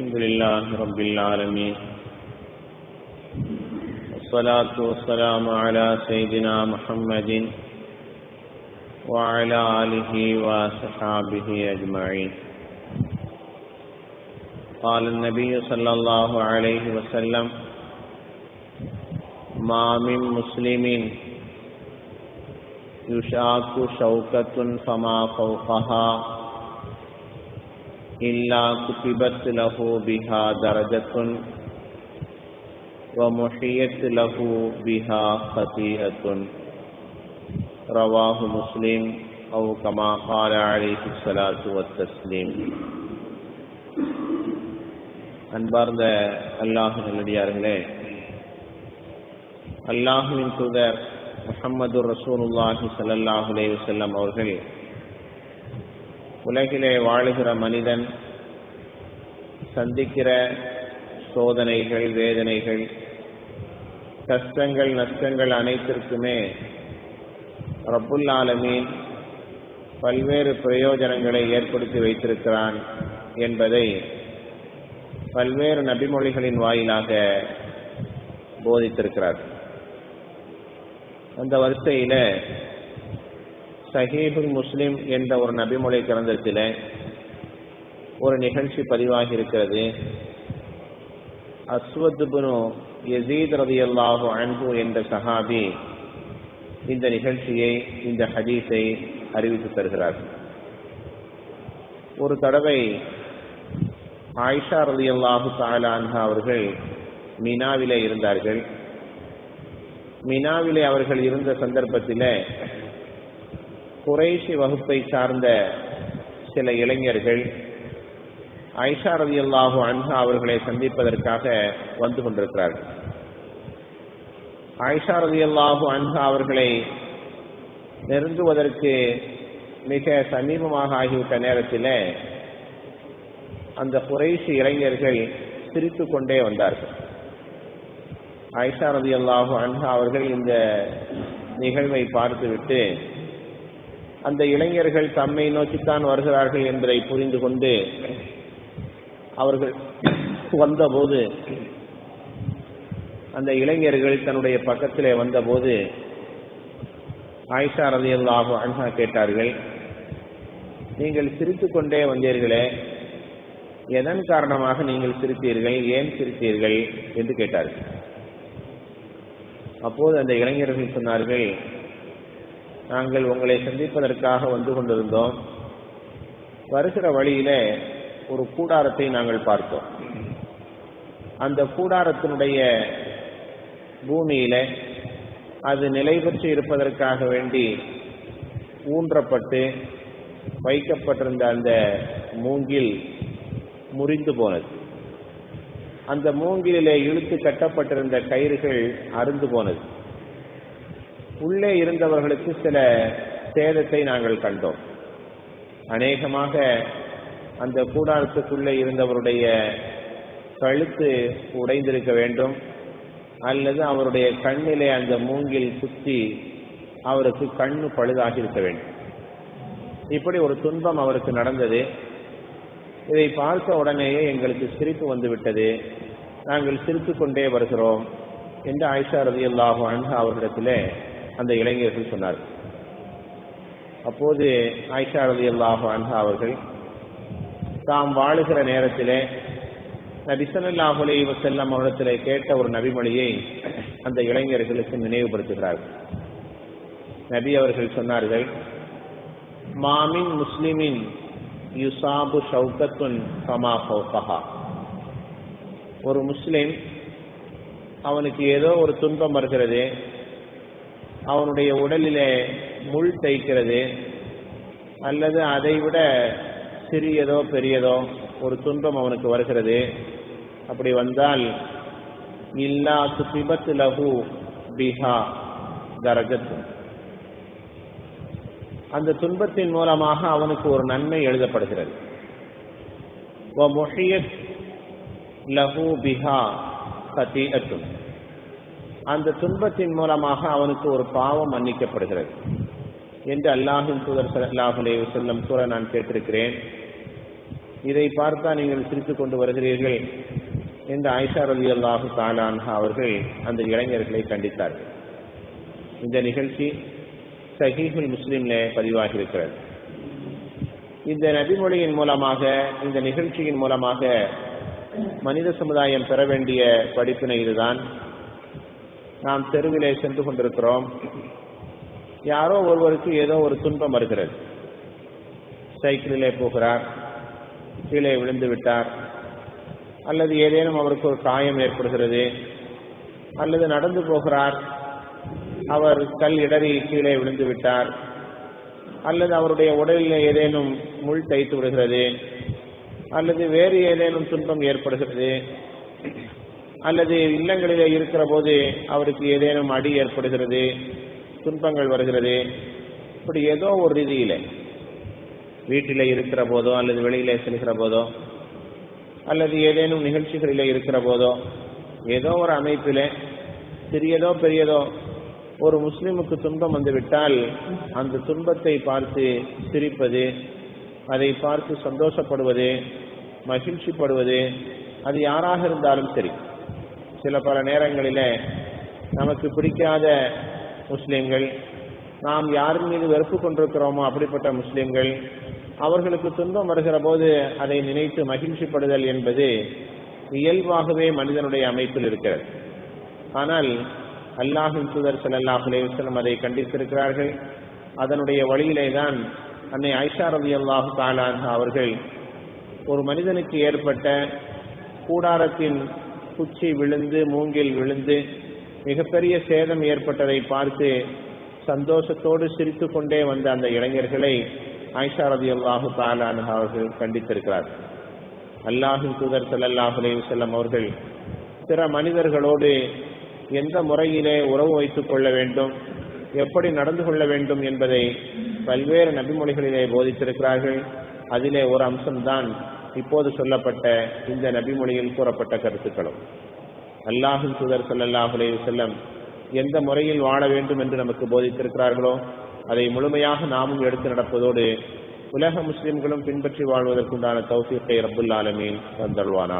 الحمد لله رب العالمين. والصلاة والسلام على سيدنا محمد وعلى آله وصحابه أجمعين. قال النبي صلى الله عليه وسلم ما من مسلم يشاك شوكة فما فوقها إلا كتبت له بها درجة ومحيت له بها خطيئة رواه مسلم أو كما قال عليه الصلاة والتسليم அன்பார்ந்த அல்லாஹ் நல்லடியார்களே அல்லாஹுவின் தூதர் முஹம்மது ரசூலுல்லாஹி ஸல்லல்லாஹு அலைஹி வஸல்லம் அவர்கள் உலகிலே வாழுகிற மனிதன் சந்திக்கிற சோதனைகள் வேதனைகள் கஷ்டங்கள் நஷ்டங்கள் அனைத்திற்குமே ரப்புல் ஆலமீன் பல்வேறு பிரயோஜனங்களை ஏற்படுத்தி வைத்திருக்கிறான் என்பதை பல்வேறு நபிமொழிகளின் வாயிலாக போதித்திருக்கிறார் அந்த வரிசையில் சஹீபுல் முஸ்லிம் என்ற ஒரு நபிமொழி கிரந்தத்தில் ஒரு நிகழ்ச்சி பதிவாகி இருக்கிறது அஸ்வத்புனு யசீத் ரதியல்லாஹு அன்பு என்ற சஹாபி இந்த நிகழ்ச்சியை இந்த ஹதீஸை அறிவித்து தருகிறார். ஒரு தடவை ஆயிஷா ரதியல்லாஹு தாலான்ஹா அவர்கள் மினாவிலே இருந்தார்கள். மினாவிலே அவர்கள் இருந்த சந்தர்ப்பத்தில் குறைசி வகுப்பை சார்ந்த சில இளைஞர்கள் ஐஷா ரவி அல்லாஹு அன்ஹா அவர்களை சந்திப்பதற்காக வந்து கொண்டிருக்கிறார்கள். ஐஷா ரவி அல்லாஹு அன்ஹா அவர்களை நெருங்குவதற்கு மிக சமீபமாக ஆகிவிட்ட நேரத்தில் அந்த குறைசி இளைஞர்கள் சிரித்து கொண்டே வந்தார்கள். ஐஷா ரதி அல்லாஹு அன்ஹா அவர்கள் இந்த நிகழ்வை பார்த்துவிட்டு அந்த இளைஞர்கள் தம்மை நோக்கித்தான் வருகிறார்கள் என்பதை புரிந்து கொண்டு அவர்கள் வந்தபோது அந்த இளைஞர்கள் தன்னுடைய பக்கத்திலே வந்தபோது ஆயிஷா ரதி அல்லாஹு அன்ஹா கேட்டார்கள் நீங்கள் சிரித்து கொண்டே வந்தீர்களே எதன் காரணமாக நீங்கள் சிரித்தீர்கள் ஏன் சிரித்தீர்கள்? என்று கேட்டார்கள். அப்போது அந்த இளைஞர்கள் சொன்னார்கள் நாங்கள் உங்களை சந்திப்பதற்காக வந்து கொண்டிருந்தோம். வருகிற வழியில ஒரு கூடாரத்தை நாங்கள் பார்த்தோம். அந்த கூடாரத்தினுடைய பூமியில அது நிலை பெற்று இருப்பதற்காக வேண்டி ஊன்றப்பட்டு வைக்கப்பட்டிருந்த அந்த மூங்கில் முறிந்து போனது. அந்த மூங்கிலே இழுத்து கட்டப்பட்டிருந்த கயிறுகள் அருந்து போனது. உள்ளே இருந்தவர்களுக்கு சில சேதத்தை நாங்கள் கண்டோம். அநேகமாக அந்த கூடாரத்துக்குள்ளே இருந்தவருடைய கழுத்து உடைந்திருக்க வேண்டும் அல்லது அவருடைய கண்ணிலே அந்த மூங்கில் குத்தி அவருக்கு கண்ணு பழுதாகி இருக்க வேண்டும். இப்படி ஒரு துன்பம் அவருக்கு நடந்தது. இதை பார்த்த உடனேயே எங்களுக்கு சிரிப்பு வந்து விட்டது நாங்கள் சிரித்து கொண்டே வருகிறோம் என்று ஆயிஷா ரதி அல்லாஹு அன்ஹா அவர்களிடத்திலே அந்த இளைஞர்கள் சொன்னார்கள் அப்போது ஆயிஷா ரதி அல்லாஹு அன்ஹா அவர்கள் தாம் வாழுகிற நேரத்திலே நபிசல்லாஹு அலி வசல்லம் அவரிடத்திலே கேட்ட ஒரு நபிமொழியை அந்த இளைஞர்களுக்கு நினைவுபடுத்துகிறார்கள் நபி அவர்கள் சொன்னார்கள் மாமின் முஸ்லிமின் யுசாபு ஷவுகத்துன் கமா ஃபௌகஹா. ஒரு முஸ்லிம் அவனுக்கு ஏதோ ஒரு துன்பம் வருகிறது அவனுடைய உடலிலே முள் தைக்கிறது அல்லது அதை விட சிறியதோ பெரியதோ ஒரு துன்பம் அவனுக்கு வருகிறது. அப்படி வந்தால் இல்லா சுபிபத் லகு பிஹா தரஜத்து அந்த துன்பத்தின் மூலமாக அவனுக்கு ஒரு நன்மை எழுதப்படுகிறது. லஹு பிஹா சதீஅத்துன் அந்த துன்பத்தின் மூலமாக அவனுக்கு ஒரு பாவம் மன்னிக்கப்படுகிறது. என்று அல்லாஹின் தூதர் சல்லாஹ் செல்லும் வஸல்லம் கூற நான் கேட்டிருக்கிறேன். இதை பார்த்தா நீங்கள் சிரித்து கொண்டு வருகிறீர்கள் என்று ஆயிஷா ரவி அல்லாஹு தாலான்ஹா அவர்கள் அந்த இளைஞர்களை கண்டித்தார்கள். இந்த நிகழ்ச்சி சஹீஹுல் முஸ்லிம்ல பதிவாகி இருக்கிறது இந்த நபிமொழியின் மூலமாக இந்த நிகழ்ச்சியின் மூலமாக மனித சமுதாயம் பெற வேண்டிய படிப்பினை இதுதான். நாம் தெருவிலே சென்று கொண்டிருக்கிறோம். யாரோ ஒருவருக்கு ஏதோ ஒரு துன்பம் வருகிறது. சைக்கிளிலே போகிறார் கீழே விழுந்து விட்டார். அல்லது ஏதேனும் அவருக்கு ஒரு காயம் ஏற்படுகிறது. அல்லது நடந்து போகிறார். அவர் கல் இடறி கீழே விழுந்து விட்டார். அல்லது அவருடைய உடலில் ஏதேனும் முள் தைத்து விடுகிறது. அல்லது வேறு ஏதேனும் துன்பம் ஏற்படுகிறது. அல்லது இல்லங்களிலே இருக்கிற போது அவருக்கு ஏதேனும் அடி ஏற்படுகிறது துன்பங்கள் வருகிறது இப்படி ஏதோ ஒரு ரீதியில் வீட்டில் இருக்கிற போதோ அல்லது வெளியிலே செல்கிற போதோ அல்லது ஏதேனும் நிகழ்ச்சிகளில் இருக்கிற போதோ ஏதோ ஒரு அமைப்பில் சிறியதோ பெரியதோ ஒரு முஸ்லிமுக்கு துன்பம் வந்துவிட்டால் அந்த துன்பத்தை பார்த்து சிரிப்பது அதை பார்த்து சந்தோஷப்படுவது மகிழ்ச்சிப்படுவது அது யாராக இருந்தாலும் சரி. சில பல நேரங்களிலே நமக்கு பிடிக்காத முஸ்லிம்கள் நாம் யார் மீது வெறுப்பு கொண்டிருக்கிறோமோ அப்படிப்பட்ட முஸ்லிம்கள் அவர்களுக்கு துன்பம் வருகிற போது அதை நினைத்து மகிழ்ச்சிப்படுதல் என்பது இயல்பாகவே மனிதனுடைய அமைப்பில் இருக்கிறது. ஆனால் அல்லாஹின் தூதர் ஸல்லல்லாஹு அலைஹி அதை கண்டித்திருக்கிறார்கள். அதனுடைய வழியிலே தான் அன்னை ஐஷா ரவி அல்லாஹு அன்ஹா அவர்கள் ஒரு மனிதனுக்கு ஏற்பட்ட கூடாரத்தின் குச்சி விழுந்து மூங்கில் விழுந்து மிகப்பெரிய சேதம் ஏற்பட்டதை பார்த்து சந்தோஷத்தோடு சிரித்து கொண்டே வந்த அந்த இளைஞர்களை ஆயிஷா ரதி அல்லாஹு தாலான் அவர்கள் கண்டித்திருக்கிறார். அல்லாஹின் தூதர் ஸல்லல்லாஹு அலைஹி அவர்கள் பிற மனிதர்களோடு எந்த முறையிலே உறவு வைத்துக் கொள்ள வேண்டும் எப்படி நடந்து கொள்ள வேண்டும் என்பதை பல்வேறு நபிமொழிகளிலே போதித்திருக்கிறார்கள். அதிலே ஒரு அம்சம்தான் இப்போது சொல்லப்பட்ட இந்த நபிமொழியில் கூறப்பட்ட கருத்துக்களும் அல்லாஹின் சுதர் சல்லாஹுலே செல்லம் எந்த முறையில் வாழ வேண்டும் என்று நமக்கு போதித்திருக்கிறார்களோ அதை முழுமையாக நாமும் எடுத்து நடப்பதோடு உலக முஸ்லிம்களும் பின்பற்றி வாழ்வதற்குண்டான தௌசியத்தை ரப்புல் ஆலமீன் தந்தல்வானா